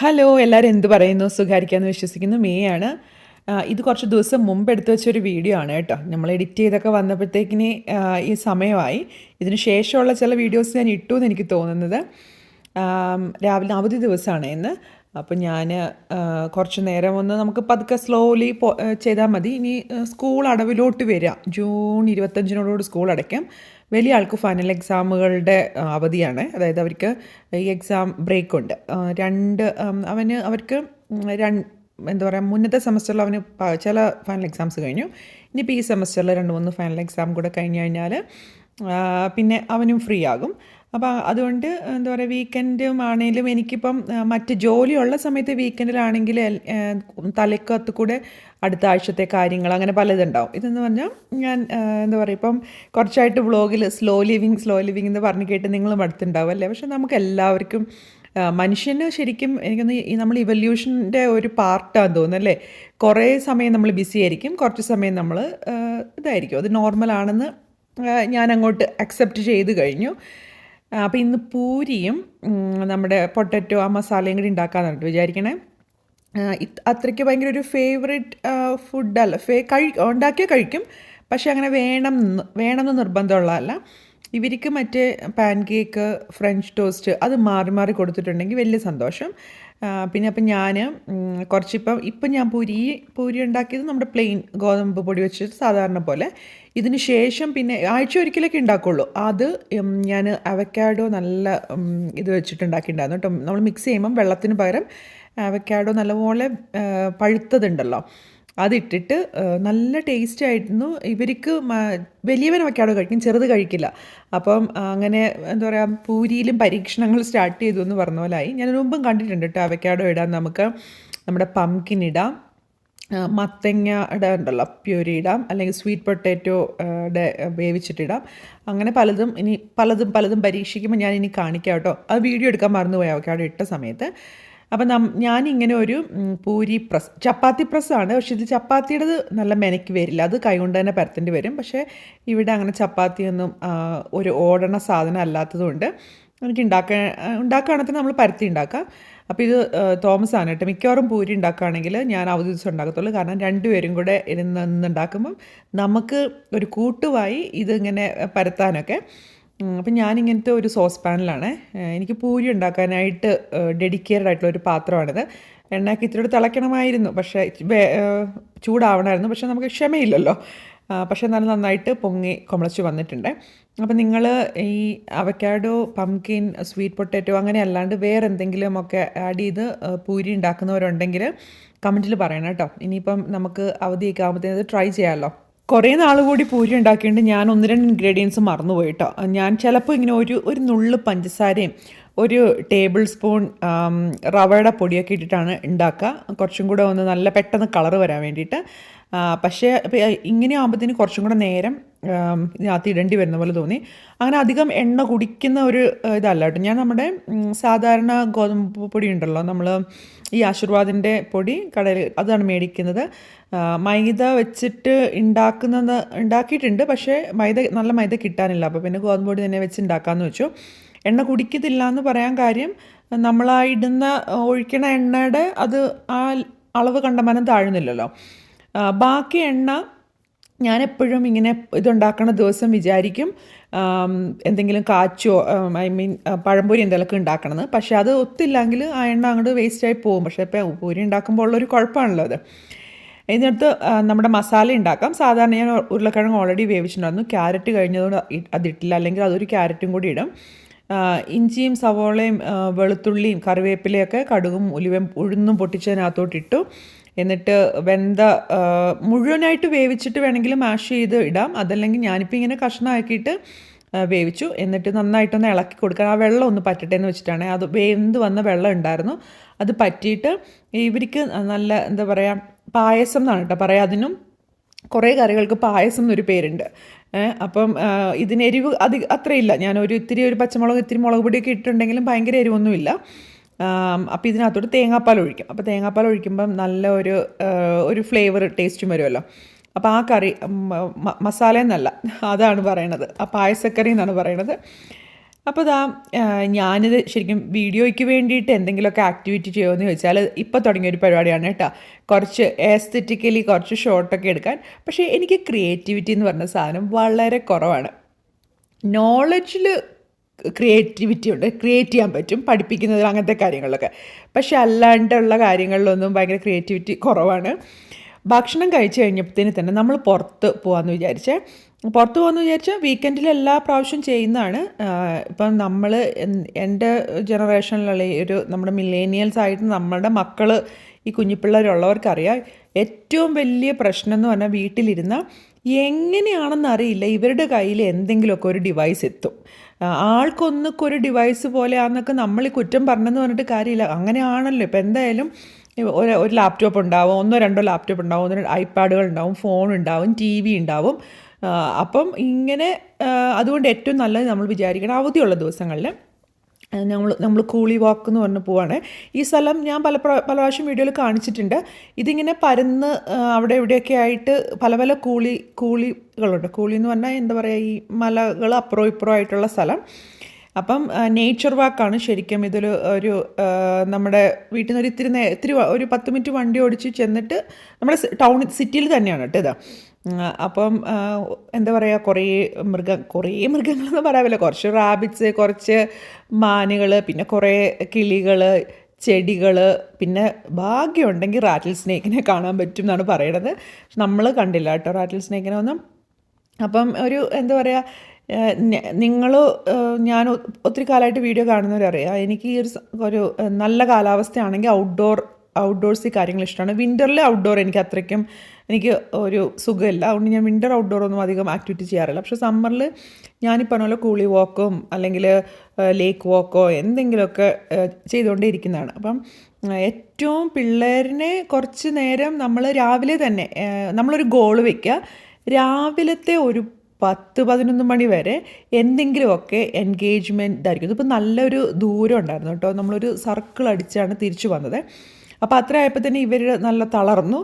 Hello എല്ലാവരും എന്ത് പറയുന്നു? സുഖാരിക്കാമെന്ന് വിശ്വസിക്കുന്നു. മേ ആണ്. ഇത് കുറച്ച് ദിവസം മുമ്പ് എടുത്തു വെച്ചൊരു വീഡിയോ ആണ് കേട്ടോ. നമ്മൾ എഡിറ്റ് ചെയ്തൊക്കെ വന്നപ്പോഴത്തേക്കിന് ഈ സമയമായി. ഇതിന് ശേഷമുള്ള ചില വീഡിയോസ് ഞാൻ ഇട്ടു എന്ന് എനിക്ക് തോന്നുന്നത്. രാവിലെ അവധി ദിവസമാണ് ഇന്ന്. അപ്പം ഞാൻ കുറച്ച് നേരം ഒന്ന് നമുക്ക് പതുക്കെ സ്ലോലി ചെയ്താൽ മതി. ഇനി സ്കൂൾ അടവിലോട്ട് വരിക ജൂൺ ഇരുപത്തഞ്ചിനോടുകൂടി സ്കൂൾ അടയ്ക്കാം. വലിയ ആൾക്ക് ഫൈനൽ എക്സാമുകളുടെ അവധിയാണ്. അതായത് അവർക്ക് ഈ എക്സാം ബ്രേക്ക് ഉണ്ട്. രണ്ട് അവന് അവർക്ക് രണ്ട് എന്താ പറയുക മുന്നത്തെ സെമസ്റ്ററിൽ അവന് ചില ഫൈനൽ എക്സാംസ് കഴിഞ്ഞു. ഇനിയിപ്പോൾ ഈ സെമസ്റ്ററിൽ രണ്ട് മൂന്ന് ഫൈനൽ എക്സാം കൂടെ കഴിഞ്ഞ് കഴിഞ്ഞാൽ പിന്നെ അവനും ഫ്രീ ആകും. അപ്പോൾ അതുകൊണ്ട് എന്താ പറയുക വീക്കെൻഡും ആണെങ്കിലും എനിക്കിപ്പം മറ്റ് ജോലിയുള്ള സമയത്ത് വീക്കെൻഡിലാണെങ്കിൽ തലക്കകത്ത് കൂടെ അടുത്ത ആഴ്ചത്തെ കാര്യങ്ങൾ അങ്ങനെ പലതുണ്ടാവും. ഇതെന്ന് പറഞ്ഞാൽ ഞാൻ എന്താ പറയുക ഇപ്പം കുറച്ചായിട്ട് വ്ളോഗിൽ സ്ലോ ലിവിങ് സ്ലോ ലിവിങ് എന്ന് പറഞ്ഞ് കേട്ട് നിങ്ങളും അടുത്തുണ്ടാവും അല്ലേ? പക്ഷെ നമുക്ക് എല്ലാവർക്കും മനുഷ്യന് ശരിക്കും എനിക്കൊന്ന് നമ്മൾ ഇവല്യൂഷന്റെ ഒരു പാർട്ടാന്ന് തോന്നുന്നു അല്ലേ? കുറേ സമയം നമ്മൾ ബിസി ആയിരിക്കും കുറച്ച് സമയം നമ്മൾ ഇതായിരിക്കും. അത് നോർമലാണെന്ന് ഞാൻ അങ്ങോട്ട് അക്സെപ്റ്റ് ചെയ്ത് കഴിഞ്ഞു. അപ്പോൾ ഇന്ന് പൂരിയും നമ്മുടെ പൊട്ടറ്റോ ആ മസാലയും കൂടി ഉണ്ടാക്കാമെന്നാണ് വിചാരിക്കണേ. അത്രയ്ക്ക് ഭയങ്കര ഒരു ഫേവറേറ്റ് ഫുഡല്ല ഫേ കഴി ഉണ്ടാക്കിയാൽ കഴിക്കും പക്ഷെ അങ്ങനെ വേണം വേണമെന്ന് നിർബന്ധമുള്ളതല്ല. ഇവർക്ക് മറ്റേ പാൻ കേക്ക് ഫ്രഞ്ച് ടോസ്റ്റ് അത് മാറി മാറി കൊടുത്തിട്ടുണ്ടെങ്കിൽ വലിയ സന്തോഷം. പിന്നെ അപ്പം ഞാൻ കുറച്ചിപ്പം ഇപ്പം ഞാൻ പൂരി പൂരി ഉണ്ടാക്കിയത് നമ്മുടെ പ്ലെയിൻ ഗോതമ്പ് പൊടി വെച്ചിട്ട് സാധാരണ പോലെ. ഇതിന് ശേഷം പിന്നെ ആഴ്ച ഒരിക്കലൊക്കെ ഉണ്ടാക്കുള്ളൂ. അത് ഞാൻ അവക്കാഡോ നല്ല ഇത് വെച്ചിട്ട് ഉണ്ടാക്കിയിട്ടുണ്ടായിരുന്നു കേട്ടോ. നമ്മൾ മിക്സ് ചെയ്യുമ്പം വെള്ളത്തിന് പകരം അവക്കാഡോ നല്ലപോലെ പഴുത്തതുണ്ടല്ലോ. അതിട്ടിട്ട് നല്ല ടേസ്റ്റ് ആയിരുന്നു. ഇവർക്ക് വലിയവൻ അവക്കാഡോ കഴിക്കും ചെറുത് കഴിക്കില്ല. അപ്പം അങ്ങനെ എന്താ പറയുക പൂരിയിലും പരീക്ഷണങ്ങൾ സ്റ്റാർട്ട് ചെയ്തു എന്ന് പറഞ്ഞ പോലായി ഞാൻ മുമ്പും കണ്ടിട്ടുണ്ട് കേട്ടോ അവക്കാഡോ ഇടാൻ നമുക്ക് നമ്മുടെ പംകിൻ ഇടാം. മത്തങ്ങ മത്തങ്ങയുടെ ഉണ്ടല്ലോ പ്യൂരി ഇടാം. അല്ലെങ്കിൽ സ്വീറ്റ് പൊട്ടാറ്റോയുടെ വേവിച്ചിട്ടിടാം. അങ്ങനെ പലതും ഇനി പലതും പലതും പരീക്ഷിക്കുമ്പോൾ ഞാൻ ഇനി കാണിക്കാം കേട്ടോ അത് വീഡിയോ എടുക്കാൻ മറന്നുപോയി അവക്കാടോ ഇട്ട സമയത്ത്. അപ്പം നം ഞാനിങ്ങനെ ഒരു പൂരി പ്രസ് ചപ്പാത്തി പ്രസ്സാണ്. പക്ഷെ ഇത് ചപ്പാത്തിയുടേത് നല്ല മെനക്ക് വരില്ല. അത് കൈകൊണ്ട് തന്നെ പരത്തേണ്ടി വരും. പക്ഷേ ഇവിടെ അങ്ങനെ ചപ്പാത്തിയൊന്നും ഒരു ഓടണ സാധനം അല്ലാത്തതുകൊണ്ട് എനിക്ക് ഉണ്ടാക്കാൻ ഉണ്ടാക്കുകയാണെങ്കിൽ നമ്മൾ പരത്തി ഉണ്ടാക്കാം അപ്പോൾ ഇത് തോമസ് ആണ് കേട്ടോ. മിക്കവാറും പൂരി ഉണ്ടാക്കുകയാണെങ്കിൽ ഞാൻ അവധി ദിവസം ഉണ്ടാക്കത്തുള്ളൂ കാരണം രണ്ടുപേരും കൂടെ ഇരുന്ന് നിന്നുണ്ടാക്കുമ്പം നമുക്ക് ഒരു കൂട്ടുവായി ഇതിങ്ങനെ പരത്താനൊക്കെ അപ്പം ഞാനിങ്ങനത്തെ ഒരു സോസ് പാനിലാണ് എനിക്ക് പൂരി ഉണ്ടാക്കാനായിട്ട് ഡെഡിക്കേറ്റഡ് ആയിട്ടുള്ള ഒരു പാത്രമാണിത്. എണ്ണയൊക്കെ ഇത്തിരി തിളയ്ക്കണമായിരുന്നു. പക്ഷേ ചൂടാവണമായിരുന്നു. പക്ഷേ നമുക്ക് ക്ഷമയില്ലല്ലോ. പക്ഷേ നല്ല നന്നായിട്ട് പൊങ്ങി കുമളച്ച് വന്നിട്ടുണ്ട്. അപ്പം നിങ്ങൾ ഈ അവക്കാഡോ പംകിൻ സ്വീറ്റ് പൊട്ടാറ്റോ അങ്ങനെ അല്ലാണ്ട് വേറെ എന്തെങ്കിലുമൊക്കെ ആഡ് ചെയ്ത് പൂരി ഉണ്ടാക്കുന്നവരുണ്ടെങ്കിൽ കമന്റിൽ പറയണം കേട്ടോ. ഇനിയിപ്പം നമുക്ക് അവധിയൊക്കെ ആകുമ്പോഴത്തേക്കും ട്രൈ ചെയ്യാമല്ലോ കുറേ നാൾ കൂടി പൂരി ഉണ്ടാക്കിയിട്ട് ഞാൻ ഒന്ന് രണ്ട് ഇൻഗ്രീഡിയൻസ് മറന്നുപോയി കേട്ടോ ഞാൻ ചിലപ്പോൾ ഇങ്ങനെ ഒരു ഒരു നുള്ള് പഞ്ചസാരയും ഒരു ടേബിൾ സ്പൂൺ റവയുടെ പൊടിയൊക്കെ ഇട്ടിട്ടാണ് ഉണ്ടാക്കുക. കുറച്ചും കൂടെ ഒന്ന് നല്ല പെട്ടെന്ന് കളറ് വരാൻ വേണ്ടിയിട്ട്. പക്ഷേ ഇങ്ങനെ ആകുമ്പോഴത്തേന് കുറച്ചും കൂടെ നേരം ഇതിനകത്ത് ഇടേണ്ടി വരുന്ന പോലെ തോന്നി. അങ്ങനെ അധികം എണ്ണ കുടിക്കുന്ന ഒരു ഇതല്ല കേട്ടോ. ഞാൻ നമ്മുടെ സാധാരണ ഗോതമ്പ് പൊടി ഉണ്ടല്ലോ. നമ്മൾ ഈ ആശീർവാദിന്റെ പൊടി കടയിൽ അതാണ് മേടിക്കുന്നത്. മൈദ വെച്ചിട്ട് ഉണ്ടാക്കുന്നത് ഉണ്ടാക്കിയിട്ടുണ്ട് പക്ഷേ മൈദ നല്ല മൈദ കിട്ടാനില്ല. അപ്പോൾ പിന്നെ ഗോതമ്പ് പൊടി തന്നെ വെച്ച് ഉണ്ടാക്കാമെന്ന് വെച്ചു. എണ്ണ കുടിക്കത്തില്ല എന്ന് പറയാൻ കാര്യം ഇടുന്ന ഒഴിക്കണ എണ്ണയുടെ അത് ആ അളവ് കണ്ടമാനം താഴുന്നില്ലല്ലോ. ബാക്കി എണ്ണ ഞാൻ എപ്പോഴും ഇങ്ങനെ ഇതുണ്ടാക്കണ ദിവസം വിചാരിക്കും എന്തെങ്കിലും കാച്ചോ ഐ മീൻ പഴംപൊരി എന്തെങ്കിലുമൊക്കെ ഉണ്ടാക്കണമെന്ന് പക്ഷേ അത് ഒത്തില്ലെങ്കിൽ ആ എണ്ണ അങ്ങോട്ട് വേസ്റ്റായി പോകും. പക്ഷേ ഇപ്പോൾ പൂരി ഉണ്ടാക്കുമ്പോൾ ഉള്ളൊരു കുഴപ്പമാണല്ലോ അത്. ഇതിനകത്ത് ആ, നമ്മുടെ മസാല ഉണ്ടാക്കാം. സാധാരണ ഞാൻ ഉരുളക്കിഴങ്ങ് ഓൾറെഡി വേവിച്ചിട്ടുണ്ടായിരുന്നു. ക്യാരറ്റ് കഴിഞ്ഞതുകൊണ്ട് അതിട്ടില്ല. അല്ലെങ്കിൽ അതൊരു ക്യാരറ്റും കൂടി ഇടും. ഇഞ്ചിയും സവോളയും വെളുത്തുള്ളിയും കറിവേപ്പിലയൊക്കെ കടുകും ഉലുവയും ഉഴുന്നും പൊട്ടിച്ചതിനകത്തോട്ട് ഇട്ടു. എന്നിട്ട് വെന്ത മുഴുവനായിട്ട് വേവിച്ചിട്ട് വേണമെങ്കിൽ മാഷ് ചെയ്ത് ഇടാം. അതല്ലെങ്കിൽ ഞാനിപ്പോൾ ഇങ്ങനെ കഷ്ണമാക്കിയിട്ട് വേവിച്ചു. എന്നിട്ട് നന്നായിട്ടൊന്ന് ഇളക്കി കൊടുക്കാൻ ആ വെള്ളം ഒന്ന് പറ്റട്ടെ എന്ന് വെച്ചിട്ടാണ്. അത് വെന്ത് വന്ന വെള്ളം ഉണ്ടായിരുന്നു. അത് പറ്റിയിട്ട് ഇവർക്ക് നല്ല എന്താ പറയുക പായസം എന്നാണ് കേട്ടോ പറയാം. അതിനും കുറേ കറികൾക്ക് പായസം എന്നൊരു പേരുണ്ട്. അപ്പം ഇതിന് എരിവ് അത് അത്രയില്ല. ഞാൻ ഒരു ഇത്തിരി ഒരു പച്ചമുളക് ഇത്തിരി മുളക് പൊടിയൊക്കെ ഇട്ടിട്ടുണ്ടെങ്കിലും ഭയങ്കര എരിവൊന്നുമില്ല. അപ്പോൾ ഇതിനകത്തോട്ട് തേങ്ങാപ്പാൽ ഒഴിക്കും. അപ്പോൾ തേങ്ങാപ്പാൽ ഒഴിക്കുമ്പം നല്ല ഒരു ഒരു ഫ്ലേവർ ടേസ്റ്റും വരുമല്ലോ അപ്പോൾ ആ കറി മസാല എന്നല്ല അതാണ് പറയണത്. ആ പായസക്കറി എന്നാണ് പറയണത്. അപ്പോൾ ഇതാ ഞാനിത് ശരിക്കും വീഡിയോയ്ക്ക് വേണ്ടിയിട്ട് എന്തെങ്കിലുമൊക്കെ ആക്ടിവിറ്റി ചെയ്യുമെന്ന് ചോദിച്ചാൽ ഇപ്പോൾ തുടങ്ങിയ ഒരു പരിപാടിയാണ് കേട്ടോ. കുറച്ച് എസ്തെറ്റിക്കലി കുറച്ച് ഷോർട്ടൊക്കെ എടുക്കാൻ. പക്ഷേ എനിക്ക് ക്രിയേറ്റിവിറ്റി എന്ന് പറഞ്ഞ സാധനം വളരെ കുറവാണ്. നോളജിൽ ക്രിയേറ്റിവിറ്റി ഉണ്ട് ക്രിയേറ്റ് ചെയ്യാൻ പറ്റും പഠിപ്പിക്കുന്നതിൽ അങ്ങനത്തെ കാര്യങ്ങളിലൊക്കെ. പക്ഷെ അല്ലാണ്ടുള്ള കാര്യങ്ങളിലൊന്നും ഭയങ്കര ക്രിയേറ്റിവിറ്റി കുറവാണ്. ഭക്ഷണം കഴിച്ചു കഴിഞ്ഞപ്പോഴത്തേന് തന്നെ നമ്മൾ പുറത്ത് പോകാമെന്ന് വിചാരിച്ച്. പുറത്ത് പോകാമെന്ന് വിചാരിച്ചാൽ വീക്കെൻഡിൽ എല്ലാ പ്രാവശ്യം ചെയ്യുന്നതാണ്. ഇപ്പം നമ്മൾ എന്റെ ജനറേഷനിലുള്ള ഈ ഒരു നമ്മുടെ മില്ലേനിയൽസ് ആയിട്ട് നമ്മുടെ മക്കൾ ഈ കുഞ്ഞിപ്പിള്ളേരുള്ളവർക്കറിയാം ഏറ്റവും വലിയ പ്രശ്നം എന്ന് പറഞ്ഞാൽ വീട്ടിലിരുന്ന എങ്ങനെയാണെന്ന് അറിയില്ല. ഇവരുടെ കയ്യിൽ എന്തെങ്കിലുമൊക്കെ ഒരു ഡിവൈസ് എത്തും. ആൾക്കൊന്നൊക്കെ ഒരു ഡിവൈസ് പോലെയാണെന്നൊക്കെ നമ്മൾ ഈ കുറ്റം പറഞ്ഞെന്ന് പറഞ്ഞിട്ട് കാര്യമില്ല. അങ്ങനെയാണല്ലോ. ഇപ്പം എന്തായാലും ഒരു ഒരു ലാപ്ടോപ്പ് ഉണ്ടാവും ഒന്നോ രണ്ടോ ലാപ്ടോപ്പ് ഉണ്ടാവും ഒന്നോ ഐപാഡുകൾ ഉണ്ടാവും ഫോൺ ഉണ്ടാവും ടി വി ഉണ്ടാവും. അപ്പം ഇങ്ങനെ അതുകൊണ്ട് ഏറ്റവും നല്ലത് നമ്മൾ വിചാരിക്കണം അവധിയുള്ള ദിവസങ്ങളിൽ നമ്മൾ നമ്മൾ കൂളി വാക്ക് എന്ന് പറഞ്ഞ് പോവാണ്. ഈ സ്ഥലം ഞാൻ പല പല പ്രാവശ്യം വീഡിയോയിൽ കാണിച്ചിട്ടുണ്ട്. ഇതിങ്ങനെ പരന്ന് അവിടെ എവിടെയൊക്കെ ആയിട്ട് പല പല കൂളി കൂളികളുണ്ട്. കൂളി എന്ന് പറഞ്ഞാൽ എന്താ പറയുക ഈ മലകൾ അപ്പുറം ഇപ്പുറം ആയിട്ടുള്ള സ്ഥലം. അപ്പം നേച്ചർ വാക്കാണ് ശരിക്കും ഇതിൽ ഒരു നമ്മുടെ വീട്ടിൽ നിന്ന് ഒരു ഇത്തിരി ഇത്തിരി ഒരു പത്ത് മിനിറ്റ് വണ്ടി ഓടിച്ച് ചെന്നിട്ട് നമ്മുടെ ടൗൺ സിറ്റിയിൽ തന്നെയാണ് കേട്ടോ ഇത്. അപ്പം എന്താ പറയുക കുറേ മൃഗ കുറേ മൃഗങ്ങളെന്ന് പറയാമല്ലോ കുറച്ച് റാബിറ്റ്സ് കുറച്ച് മാനുകൾ പിന്നെ കുറേ കിളികൾ ചെടികൾ പിന്നെ ഭാഗ്യമുണ്ടെങ്കിൽ റാറ്റിൽ സ്നേക്കിനെ കാണാൻ പറ്റും എന്നാണ് പറയണത്. നമ്മൾ കണ്ടില്ല കേട്ടോ റാറ്റിൽ സ്നേക്കിനെ ഒന്നും അപ്പം ഒരു എന്താ പറയുക നിങ്ങൾ ഞാൻ ഒത്തിരി കാലമായിട്ട് വീഡിയോ കാണുന്നവരറിയാം എനിക്ക് ഈ ഒരു ഒരു നല്ല കാലാവസ്ഥയാണെങ്കിൽ ഔട്ട്ഡോർ ഔട്ട്ഡോഴ്സ് ഈ കാര്യങ്ങൾ ഇഷ്ടമാണ്. വിന്ററിൽ ഔട്ട്ഡോർ എനിക്ക് അത്രയ്ക്കും എനിക്ക് ഒരു സുഖമില്ല. അതുകൊണ്ട് ഞാൻ വിന്റർ ഔട്ട്ഡോർ ഒന്നും അധികം ആക്ടിവിറ്റി ചെയ്യാറില്ല. പക്ഷേ സമ്മറിൽ ഞാനിപ്പോൾ പോലെ കൂളി വാക്കും അല്ലെങ്കിൽ ലേക്ക് വാക്കോ എന്തെങ്കിലുമൊക്കെ ചെയ്തുകൊണ്ടേ ഇരിക്കുന്നതാണ് അപ്പം ഏറ്റവും പിള്ളേരിനെ കുറച്ച് നേരം നമ്മൾ രാവിലെ തന്നെ നമ്മളൊരു ഗോൾ വയ്ക്കുക. രാവിലത്തെ ഒരു പത്ത് പതിനൊന്ന് മണി വരെ എന്തെങ്കിലുമൊക്കെ എൻഗേജ്മെന്റ് ആയിരിക്കും ഇതിപ്പോൾ നല്ലൊരു ദൂരം ഉണ്ടായിരുന്നു കേട്ടോ. നമ്മളൊരു സർക്കിൾ അടിച്ചാണ് തിരിച്ചു വന്നത്. അപ്പോൾ അത്ര ആയപ്പോൾ തന്നെ ഇവർ നല്ല തളർന്നു.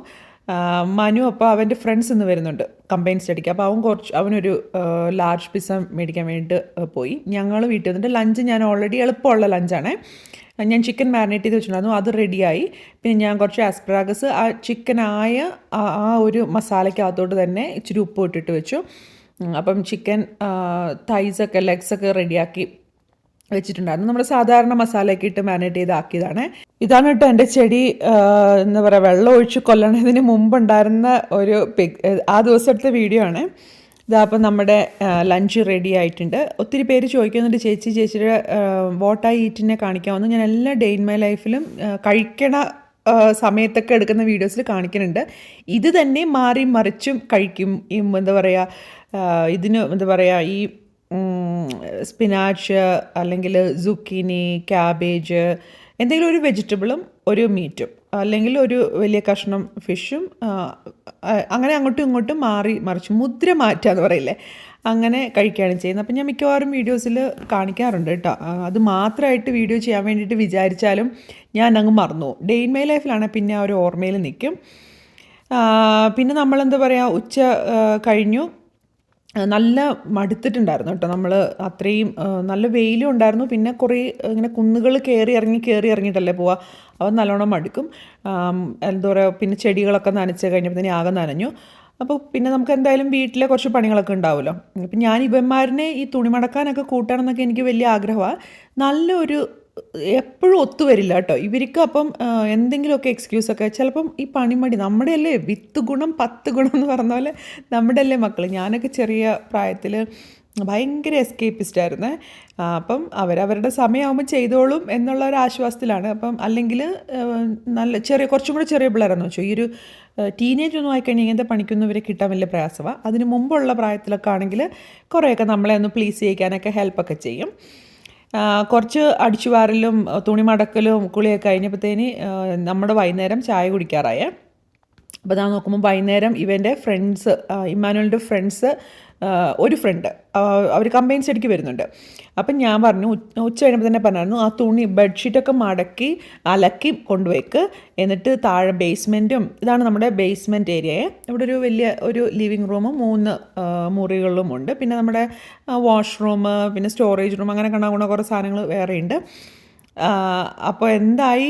മനു അപ്പോൾ അവന്റെ ഫ്രണ്ട്സ് ഇന്ന് വരുന്നുണ്ട്. കമ്പൈൻ സ്റ്റഡിക്ക് അപ്പോൾ അവൻ കുറച്ച് അവനൊരു ലാർജ് പിസ്സ മേടിക്കാൻ വേണ്ടിയിട്ട് പോയി. ഞങ്ങൾ വീട്ടിൽ വന്നിട്ട് ലഞ്ച് ഞാൻ ഓൾറെഡി എളുപ്പമുള്ള ലഞ്ചാണ് ഞാൻ ചിക്കൻ മാരിനേറ്റ് ചെയ്ത് വെച്ചിട്ടുണ്ടായിരുന്നു. അത് റെഡിയായി പിന്നെ ഞാൻ കുറച്ച് ആസ്പ്രാഗസ് ആ ചിക്കനായ ആ ഒരു മസാലയ്ക്കകത്തോട്ട് തന്നെ ഇച്ചിരി ഉപ്പ് ഇട്ടിട്ട് വെച്ചു. അപ്പം ചിക്കൻ തൈസൊക്കെ ലെഗ്സൊക്കെ റെഡിയാക്കി വെച്ചിട്ടുണ്ടായിരുന്നു. നമ്മൾ സാധാരണ മസാലയൊക്കെ ഇട്ട് മാരിനേറ്റ് ചെയ്ത് ആക്കിയതാണ് ഇതാണ് കേട്ടോ എന്റെ ചെടി എന്താ പറയുക വെള്ളം ഒഴിച്ച് കൊല്ലണതിന് മുമ്പുണ്ടായിരുന്ന ഒരു പിക് ആ ദിവസം എടുത്ത വീഡിയോ ആണ്. ഇതാ അപ്പം നമ്മുടെ ലഞ്ച് റെഡി ആയിട്ടുണ്ട്. ഒത്തിരി പേര് ചോദിക്കുന്നുണ്ട് ചേച്ചി ചേച്ചിയുടെ വോട്ടായി ഈറ്റിനെ കാണിക്കാമെന്ന് ഞാൻ എല്ലാ ഡേ ഇൻ മൈ ലൈഫിലും കഴിക്കണ സമയത്തൊക്കെ എടുക്കുന്ന വീഡിയോസിൽ കാണിക്കുന്നുണ്ട്. ഇത് തന്നെ മാറി മറിച്ചും കഴിക്കും. ഈ എന്താ പറയുക ഇതിന് എന്താ പറയുക ഈ സ്പിനാച്ച് അല്ലെങ്കിൽ സുക്കിനി ക്യാബേജ് എന്തെങ്കിലും ഒരു വെജിറ്റബിളും ഒരു മീറ്റും അല്ലെങ്കിൽ ഒരു വലിയ കഷ്ണം ഫിഷും അങ്ങനെ അങ്ങോട്ടും ഇങ്ങോട്ടും മാറി മറിച്ച് മുദ്ര മാറ്റുക എന്ന് പറയില്ലേ അങ്ങനെ കഴിക്കുകയാണ് ചെയ്യുന്നത്. അപ്പം ഞാൻ മിക്കവാറും വീഡിയോസിൽ കാണിക്കാറുണ്ട് കേട്ടോ. അത് മാത്രമായിട്ട് വീഡിയോ ചെയ്യാൻ വേണ്ടിയിട്ട് വിചാരിച്ചാലും ഞാൻ അങ്ങ് മറന്നു ഡേ ഇൻ മൈ ലൈഫിലാണ് പിന്നെ ആ ഒരു ഓർമ്മയിൽ നിൽക്കും. പിന്നെ നമ്മളെന്താ പറയുക ഉച്ച കഴിഞ്ഞു. നല്ല മടുത്തിട്ടുണ്ടായിരുന്നു കേട്ടോ. നമ്മൾ അത്രയും നല്ല വെയിലും ഉണ്ടായിരുന്നു. പിന്നെ കുറേ ഇങ്ങനെ കുന്നുകൾ കയറി ഇറങ്ങി കയറി ഇറങ്ങിയിട്ടല്ലേ പോവുക. അവൻ നല്ലോണം മടുക്കും. എന്താ പറയുക പിന്നെ ചെടികളൊക്കെ നനച്ച് കഴിഞ്ഞപ്പോൾ ആകെ നനഞ്ഞു. അപ്പോൾ പിന്നെ നമുക്ക് എന്തായാലും വീട്ടിലെ കുറച്ച് പണികളൊക്കെ ഉണ്ടാവുമല്ലോ. അപ്പം ഞാൻ ഇവന്മാരനെ ഈ തുണി മടക്കാനൊക്കെ കൂട്ടണമെന്നൊക്കെ എനിക്ക് വലിയ ആഗ്രഹമാണ് നല്ലൊരു എപ്പോഴും ഒത്തുവരില്ല കേട്ടോ. ഇവർക്ക് അപ്പം എന്തെങ്കിലുമൊക്കെ എക്സ്ക്യൂസൊക്കെ ചിലപ്പം ഈ പണിമടി നമ്മുടെ അല്ലേ വിത്ത് ഗുണം പത്ത് ഗുണം എന്ന് പറഞ്ഞ പോലെ നമ്മുടെ അല്ലേ മക്കൾ ഞാനൊക്കെ ചെറിയ പ്രായത്തിൽ ഭയങ്കര എസ്കേപ്പിസ്റ്റ് ആയിരുന്നേ. അപ്പം അവരവരുടെ സമയമാകുമ്പോൾ ചെയ്തോളും എന്നുള്ള ഒരു ആശ്വാസത്തിലാണ്. അപ്പം അല്ലെങ്കിൽ നല്ല ചെറിയ കുറച്ചും കൂടെ ചെറിയ പിള്ളേരെന്ന് വെച്ചു. ഈ ഒരു ടീനേജ് ഒന്നും ആയിക്കഴിഞ്ഞാൽ ഇങ്ങനത്തെ പണിക്കൊന്നും ഇവരെ കിട്ടാൻ വലിയ പ്രയാസമാണ് അതിന് മുമ്പുള്ള പ്രായത്തിലൊക്കെ ആണെങ്കിൽ കുറേയൊക്കെ നമ്മളെ ഒന്ന് പ്ലീസ് ചെയ്യിക്കാനൊക്കെ ഹെൽപ്പൊക്കെ ചെയ്യും. കുറച്ച് അടിച്ചു വാരലും തുണി മടക്കലും കുളിയൊക്കെ കഴിഞ്ഞപ്പോഴത്തേന് നമ്മുടെ വൈകുന്നേരം ചായ കുടിക്കാറായേ. അപ്പോൾ ഞാൻ നോക്കുമ്പോൾ വൈകുന്നേരം ഇവന്റെ ഫ്രണ്ട്സ് ഇമ്മാനുവലിന്റെ ഫ്രണ്ട്സ് ഒരു ഫ്രണ്ട് അവർ കമ്പയിൻസ് എടുക്കി വരുന്നുണ്ട്. അപ്പം ഞാൻ പറഞ്ഞു ഉച്ച കഴിയുമ്പോൾ തന്നെ പറഞ്ഞായിരുന്നു ആ തുണി ബെഡ്ഷീറ്റൊക്കെ മടക്കി അലക്കി കൊണ്ടുവയ്ക്ക് എന്നിട്ട് താഴെ ബേസ്മെന്റും ഇതാണ് നമ്മുടെ ബേസ്മെന്റ് ഏരിയയെ ഇവിടെ ഒരു വലിയ ഒരു ലിവിങ് റൂമും മൂന്ന് മുറികളിലും മുറികളും ഉണ്ട്. പിന്നെ നമ്മുടെ വാഷ്റൂം പിന്നെ സ്റ്റോറേജ് റൂം അങ്ങനെ കണ്ടാകുന്ന കുറേ സാധനങ്ങൾ വേറെയുണ്ട് അപ്പോൾ എന്തായി?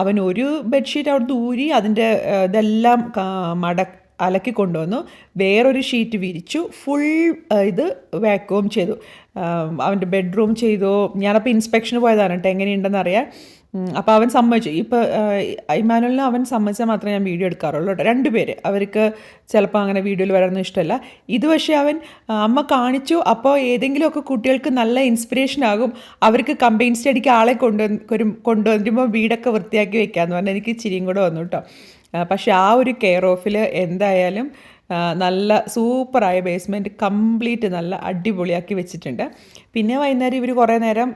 അവൻ ഒരു ബെഡ്ഷീറ്റ് അവിടെ ഊരി അതിന്റെ ഇതെല്ലാം മടക്കി മട അലക്കി കൊണ്ടുവന്നു. വേറൊരു ഷീറ്റ് വിരിച്ചു. ഫുൾ ഇത് വാക്വം ചെയ്തു. അവന്റെ ബെഡ്റൂം ചെയ്തു. ഞാനപ്പോൾ ഇൻസ്പെക്ഷന് പോയതാണ് കേട്ടോ. എങ്ങനെയുണ്ടെന്ന് അറിയാം അപ്പോൾ അവൻ സമ്മതിച്ചു. ഇപ്പോൾ ഇമാനുവലിന് അവൻ സമ്മതിച്ചാൽ മാത്രമേ ഞാൻ വീഡിയോ എടുക്കാറുള്ളൂ കേട്ടോ. രണ്ടുപേര് അവർക്ക് ചിലപ്പോൾ അങ്ങനെ വീഡിയോയിൽ വരാനൊന്നും ഇഷ്ടമല്ല. ഇത് പക്ഷേ അവൻ അമ്മ കാണിച്ചു. അപ്പോൾ ഏതെങ്കിലുമൊക്കെ കുട്ടികൾക്ക് നല്ല ഇൻസ്പിറേഷൻ ആകും. അവർക്ക് കമ്പൈൻ സ്റ്റഡിക്ക് ആളെ കൊണ്ടുവരും കൊണ്ടുവരുമ്പോൾ വീടൊക്കെ വൃത്തിയാക്കി വെക്കാമെന്ന് പറഞ്ഞാൽ എനിക്ക് ചിരിയും കൂടെ വന്നു കേട്ടോ. പക്ഷേ ആ ഒരു കെയർ ഓഫിൽ എന്തായാലും നല്ല സൂപ്പറായ ബേസ്മെന്റ് കംപ്ലീറ്റ് നല്ല അടിപൊളിയാക്കി വെച്ചിട്ടുണ്ട്. പിന്നെ വൈകുന്നേരം ഇവർ കുറേ നേരം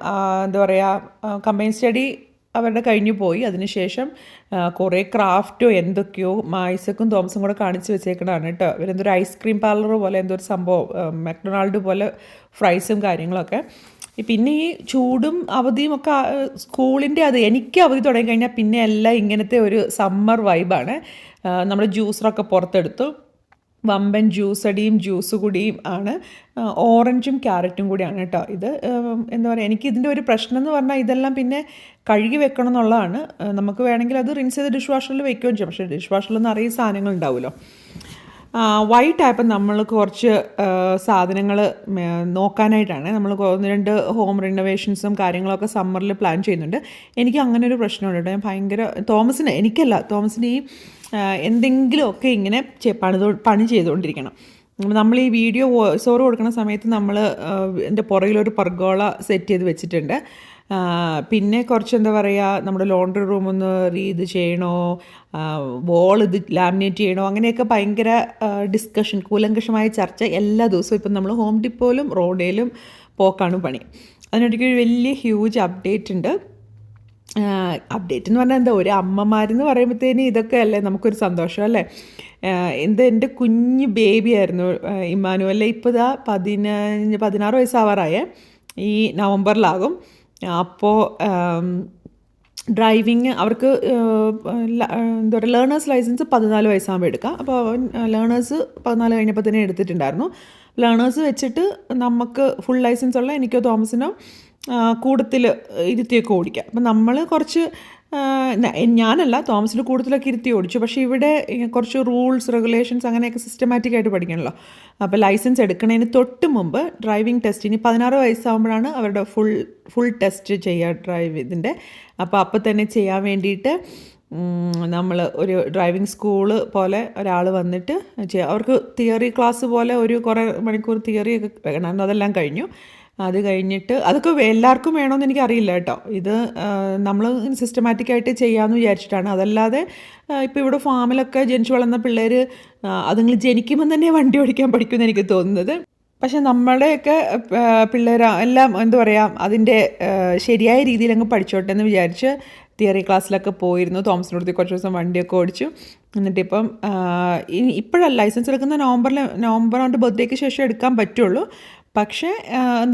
എന്താ പറയുക കമ്പൈൻ സ്റ്റഡി അവരുടെ കഴിഞ്ഞു പോയി. അതിനുശേഷം കുറേ ക്രാഫ്റ്റോ എന്തൊക്കെയോ മായ്സക്കും തോമസും കൂടെ കാണിച്ച് വെച്ചേക്കണതാണ് കേട്ടോ. ഇവരെന്തൊരു ഐസ്ക്രീം പാർലർ പോലെ എന്തോ ഒരു സംഭവം മക്ഡൊണാൾഡ് പോലെ ഫ്രൈസും കാര്യങ്ങളൊക്കെ. പിന്നെ ഈ ചൂടും അവധിയും ഒക്കെ സ്കൂളിന്റെ അത് എനിക്ക് അവധി തുടങ്ങി കഴിഞ്ഞാൽ പിന്നെ എല്ലാം ഇങ്ങനത്തെ ഒരു സമ്മർ വൈബാണ്. നമ്മൾ ജ്യൂസറൊക്കെ പുറത്തെടുത്തു. വമ്പൻ ജ്യൂസടിയും ജ്യൂസ് കുടിയും ആണ് ഓറഞ്ചും ക്യാരറ്റും കൂടിയാണ് കേട്ടോ ഇത്. എന്താ പറയുക എനിക്ക് ഇതിന്റെ ഒരു പ്രശ്നം എന്ന് പറഞ്ഞാൽ ഇതെല്ലാം പിന്നെ കഴുകി വെക്കണം എന്നുള്ളതാണ്. നമുക്ക് വേണമെങ്കിൽ അത് റിൻസ് ചെയ്ത് ഡിഷ് വാഷറിൽ വെക്കുകയും ചെയ്യും. പക്ഷേ ഡിഷ് വാഷറിൽ നിറയെ സാധനങ്ങൾ ഉണ്ടാവുമല്ലോ. വൈറ്റ് ആയപ്പോൾ നമ്മൾ കുറച്ച് സാധനങ്ങൾ നോക്കാനായിട്ടാണ്. നമ്മൾ ഒന്ന് രണ്ട് ഹോം റിനോവേഷൻസും കാര്യങ്ങളൊക്കെ സമ്മറിൽ പ്ലാൻ ചെയ്യുന്നുണ്ട്. എനിക്ക് അങ്ങനെ ഒരു പ്രശ്നമുണ്ട് കേട്ടോ. ഞാൻ ഭയങ്കര തോമസിന് എനിക്കല്ല തോമസിന് ഈ എന്തെങ്കിലുമൊക്കെ ഇങ്ങനെ പണിതോ പണി ചെയ്തുകൊണ്ടിരിക്കണം. നമ്മൾ ഈ വീഡിയോ വോയിസ് ഓവർ കൊടുക്കുന്ന സമയത്ത് നമ്മൾ എന്റെ പുറകിലൊരു പർഗോള സെറ്റ് ചെയ്ത് വെച്ചിട്ടുണ്ട്. പിന്നെ കുറച്ച് എന്താ പറയുക നമ്മുടെ ലോണ്ടറി റൂം ഒന്ന് ഇത് ചെയ്യണോ വോൾ ഇത് ലാമിനേറ്റ് ചെയ്യണോ അങ്ങനെയൊക്കെ ഭയങ്കര ഡിസ്കഷൻ കൂലങ്കഷമായ ചർച്ച എല്ലാ ദിവസവും ഇപ്പം നമ്മൾ ഹോം ഡിപ്പോയിലും റോഡേലും പോക്കാണ് പണി. അതിനിടയ്ക്ക് ഒരു വലിയ ഹ്യൂജ് അപ്ഡേറ്റ് ഉണ്ട്. അപ്ഡേറ്റ് എന്ന് പറഞ്ഞാൽ എന്താ ഒരു അമ്മമാരെന്ന് പറയുമ്പോഴത്തേന് ഇതൊക്കെ അല്ലേ നമുക്കൊരു സന്തോഷം അല്ലേ? എന്താ എന്റെ കുഞ്ഞ് ബേബി ആയിരുന്നു ആഹ് ഇമ്മാനുവല്ലേ ഇപ്പോൾ ഇതാ പതിനഞ്ച് പതിനാറ് വയസ്സാവാറായേ. ഈ നവംബറിലാകും. അപ്പോൾ ഡ്രൈവിങ് അവർക്ക് എന്താ പറയുക ലേണേഴ്സ് ലൈസൻസ് പതിനാല് വയസ്സാകുമ്പോൾ എടുക്കാം. അപ്പോൾ അവൻ ലേണേഴ്സ് പതിനാല് കഴിഞ്ഞപ്പോൾ തന്നെ എടുത്തിട്ടുണ്ടായിരുന്നു. ലേണേഴ്സ് വെച്ചിട്ട് നമുക്ക് ഫുൾ ലൈസൻസ് ഉള്ള എനിക്കോ തോമസിനോ കൂടത്തിൽ ഇരുത്തിയൊക്കെ ഓടിക്കാം. അപ്പം നമ്മൾ കുറച്ച് ഞാനല്ല തോമസിൽ കൂടുതലൊക്കെ ഇരുത്തി ഓടിച്ചു. പക്ഷേ ഇവിടെ കുറച്ച് റൂൾസ് റെഗുലേഷൻസ് അങ്ങനെയൊക്കെ സിസ്റ്റമാറ്റിക് ആയിട്ട് പഠിക്കണമല്ലോ അപ്പോൾ ലൈസൻസ് എടുക്കുന്നതിന് തൊട്ട് മുമ്പ് ഡ്രൈവിംഗ് ടെസ്റ്റ് ഇനി പതിനാറ് വയസ്സാകുമ്പോഴാണ് അവരുടെ ഫുൾ ഫുൾ ടെസ്റ്റ് ചെയ്യുക ഡ്രൈവ് ഇതിന്റെ അപ്പോൾ അപ്പോൾ തന്നെ ചെയ്യാൻ വേണ്ടിയിട്ട് നമ്മൾ ഒരു ഡ്രൈവിംഗ് സ്കൂൾ പോലെ ഒരാൾ വന്നിട്ട് ചെയ്യുക അവർക്ക് തിയറി ക്ലാസ് പോലെ ഒരു കുറേ മണിക്കൂർ തിയറി ഒക്കെ വേണം. അതെല്ലാം കഴിഞ്ഞു. അത് കഴിഞ്ഞിട്ട് അതൊക്കെ എല്ലാവർക്കും വേണമെന്ന് എനിക്കറിയില്ല കേട്ടോ. ഇത് നമ്മൾ സിസ്റ്റമാറ്റിക്കായിട്ട് ചെയ്യാമെന്ന് വിചാരിച്ചിട്ടാണ്. അതല്ലാതെ ഇപ്പോൾ ഇവിടെ ഫാമിലൊക്കെ ജനിച്ചു വളർന്ന പിള്ളേർ അതുങ്ങൾ ജനിക്കുമ്പോൾ തന്നെ വണ്ടി ഓടിക്കാൻ പഠിക്കുമെന്ന് എനിക്ക് തോന്നുന്നത്. പക്ഷെ നമ്മുടെയൊക്കെ പിള്ളേർ എല്ലാം എന്താ പറയുക അതിന്റെ ശരിയായ രീതിയിൽ അങ്ങ് പഠിച്ചോട്ടെ എന്ന് വിചാരിച്ച് തിയറി ക്ലാസ്സിലൊക്കെ പോയിരുന്നു. തോമസിനടുത്ത് കുറച്ച് ദിവസം വണ്ടിയൊക്കെ ഓടിച്ചു. എന്നിട്ടിപ്പം ഇപ്പോഴല്ല ലൈസൻസ് എടുക്കുന്ന നവംബറിൽ നവംബർ അവന്റെ ബർത്ത്ഡേക്ക് ശേഷം എടുക്കാൻ പറ്റുള്ളൂ. പക്ഷേ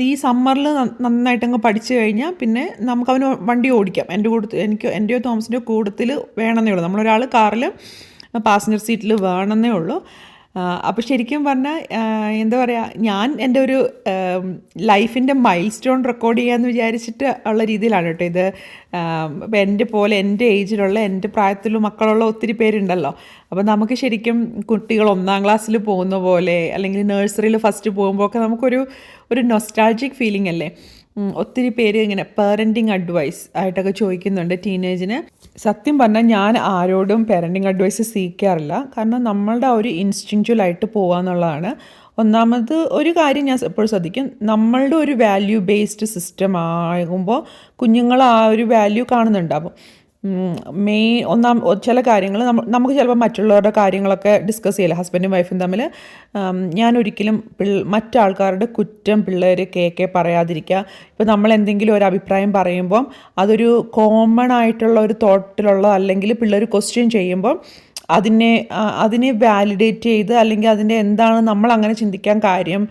ഈ സമ്മറിൽ നന്നായിട്ടങ്ങ് പഠിച്ചു കഴിഞ്ഞാൽ പിന്നെ നമുക്ക് അവന് വണ്ടി ഓടിക്കാം. എന്റെ കൂടെ എനിക്ക് എന്റെയോ തോമസിന്റെയോ കൂട്ടത്തിൽ വേണമെന്നേ ഉള്ളൂ. നമ്മളൊരാൾ കാറിൽ പാസഞ്ചർ സീറ്റിൽ വേണമെന്നേ ഉള്ളൂ. അപ്പോൾ ശരിക്കും പറഞ്ഞാൽ എന്താ പറയുക ഞാൻ എന്റെ ഒരു ലൈഫിന്റെ മൈൽ സ്റ്റോൺ റെക്കോർഡ് ചെയ്യാമെന്ന് വിചാരിച്ചിട്ട് ഉള്ള രീതിയിലാണ് കേട്ടോ ഇത്. ഇപ്പം എന്റെ പോലെ എന്റെ ഏജിലുള്ള എന്റെ പ്രായത്തിലുള്ള മക്കളുള്ള ഒത്തിരി പേരുണ്ടല്ലോ. അപ്പോൾ നമുക്ക് ശരിക്കും കുട്ടികൾ ഒന്നാം ക്ലാസ്സിൽ പോകുന്ന പോലെ അല്ലെങ്കിൽ നഴ്സറിയിൽ ഫസ്റ്റ് പോകുമ്പോൾ ഒക്കെ നമുക്കൊരു ഒരു നൊസ്റ്റാൾജിക് ഫീലിംഗ് അല്ലേ? ഒത്തിരി പേര് ഇങ്ങനെ പേരന്റിങ് അഡ്വൈസ് ആയിട്ടൊക്കെ ചോദിക്കുന്നുണ്ട് ടീനേജിന് സത്യം പറഞ്ഞാൽ ഞാൻ ആരോടും പേരന്റിങ് അഡ്വൈസ് സീക്കാറില്ല കാരണം നമ്മളുടെ ഒരു ഇൻസ്റ്റിങ്ച്വലായിട്ട് പോകാന്നുള്ളതാണ് ഒന്നാമത് ഒരു കാര്യം ഞാൻ എപ്പോഴും ശ്രദ്ധിക്കും. നമ്മളുടെ ഒരു വാല്യൂ ബേസ്ഡ് സിസ്റ്റം ആകുമ്പോൾ കുഞ്ഞുങ്ങൾ ആ ഒരു വാല്യൂ കാണുന്നുണ്ടാവും. മെയിൻ ഒന്നാം ചില കാര്യങ്ങൾ നമുക്ക് ചിലപ്പോൾ മറ്റുള്ളവരുടെ കാര്യങ്ങളൊക്കെ ഡിസ്കസ് ചെയ്യില്ല ഹസ്ബൻഡും വൈഫും തമ്മിൽ ഞാൻ ഒരിക്കലും മറ്റാൾക്കാരുടെ കുറ്റം പിള്ളേർ കേക്കെ പറയാതിരിക്കുക. ഇപ്പോൾ നമ്മൾ എന്തെങ്കിലും ഒരു അഭിപ്രായം പറയുമ്പം അതൊരു കോമൺ ആയിട്ടുള്ള ഒരു തോട്ടിലുള്ള അല്ലെങ്കിൽ പിള്ളേർ ക്വസ്റ്റ്യൻ ചെയ്യുമ്പം അതിനെ അതിനെ വാലിഡേറ്റ് ചെയ്ത് അല്ലെങ്കിൽ അതിന്റെ എന്താണ് നമ്മൾ അങ്ങനെ ചിന്തിക്കാൻ കാര്യം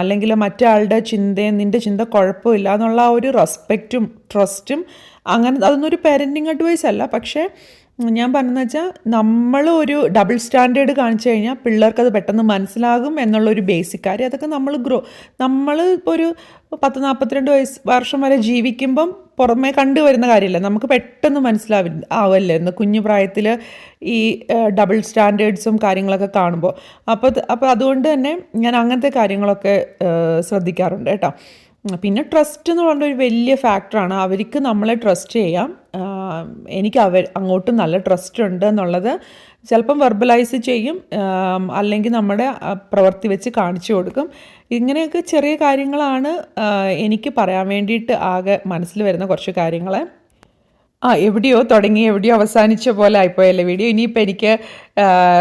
അല്ലെങ്കിൽ മറ്റാളുടെ ചിന്തയും നിന്റെ ചിന്ത കുഴപ്പമില്ല എന്നുള്ള ഒരു റെസ്പെക്റ്റും ട്രസ്റ്റും അങ്ങനെ അതൊന്നും ഒരു പാരന്റിങ് അഡ്വൈസ് അല്ല. പക്ഷേ ഞാൻ പറഞ്ഞതെന്ന് വെച്ചാൽ നമ്മൾ ഒരു ഡബിൾ സ്റ്റാൻഡേർഡ് കാണിച്ചു കഴിഞ്ഞാൽ പിള്ളേർക്ക് അത് പെട്ടെന്ന് മനസ്സിലാകും എന്നുള്ളൊരു ബേസിക് കാര്യം. അതൊക്കെ നമ്മൾ ഗ്രോ നമ്മൾ ഒരു പത്ത് നാൽപ്പത്തിരണ്ട് വയസ്സ് വർഷം വരെ ജീവിക്കുമ്പം പുറമേ കണ്ടുവരുന്ന കാര്യമല്ല. നമുക്ക് പെട്ടെന്ന് മനസ്സിലാവി ആവല്ലായിരുന്നു കുഞ്ഞു പ്രായത്തിൽ ഈ ഡബിൾ സ്റ്റാൻഡേർഡ്സും കാര്യങ്ങളൊക്കെ കാണുമ്പോൾ അപ്പോൾ അപ്പോൾ അതുകൊണ്ട് തന്നെ ഞാൻ അങ്ങനത്തെ കാര്യങ്ങളൊക്കെ ശ്രദ്ധിക്കാറുണ്ട് കേട്ടോ. പിന്നെ ട്രസ്റ്റ് എന്ന് പറഞ്ഞ ഒരു വലിയ ഫാക്ടറാണ് അവർക്ക് നമ്മളെ ട്രസ്റ്റ് ചെയ്യാം. എനിക്ക് അവർ അങ്ങോട്ടും നല്ല ട്രസ്റ്റ് ഉണ്ട് എന്നുള്ളത് ചിലപ്പം വെർബലൈസ് ചെയ്യും. അല്ലെങ്കിൽ നമ്മുടെ പ്രവൃത്തി വെച്ച് കാണിച്ചു കൊടുക്കും. ഇങ്ങനെയൊക്കെ ചെറിയ കാര്യങ്ങളാണ് എനിക്ക് പറയാൻ വേണ്ടിയിട്ട് ആകെ മനസ്സിൽ വരുന്ന കുറച്ച് കാര്യങ്ങൾ ആ എവിടെയോ തുടങ്ങി എവിടെയോ അവസാനിച്ച പോലെ ആയിപ്പോയല്ലേ വീഡിയോ. ഇനിയിപ്പോൾ എനിക്ക്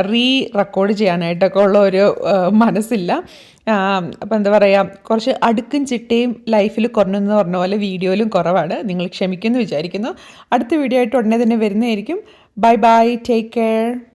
റീ റെക്കോർഡ് ചെയ്യാനായിട്ടൊക്കെ ഉള്ള ഒരു മനസ്സില്ല. അപ്പം എന്താ പറയുക കുറച്ച് അടുക്കും ചിട്ടയും ലൈഫിൽ കുറഞ്ഞെന്ന് പറഞ്ഞ പോലെ വീഡിയോയിലും കുറവാണ്. നിങ്ങൾ ക്ഷമിക്കുമെന്ന് വിചാരിക്കുന്നു. അടുത്ത വീഡിയോ ആയിട്ട് ഉടനെ തന്നെ വരുന്നതായിരിക്കും. Bye bye take care.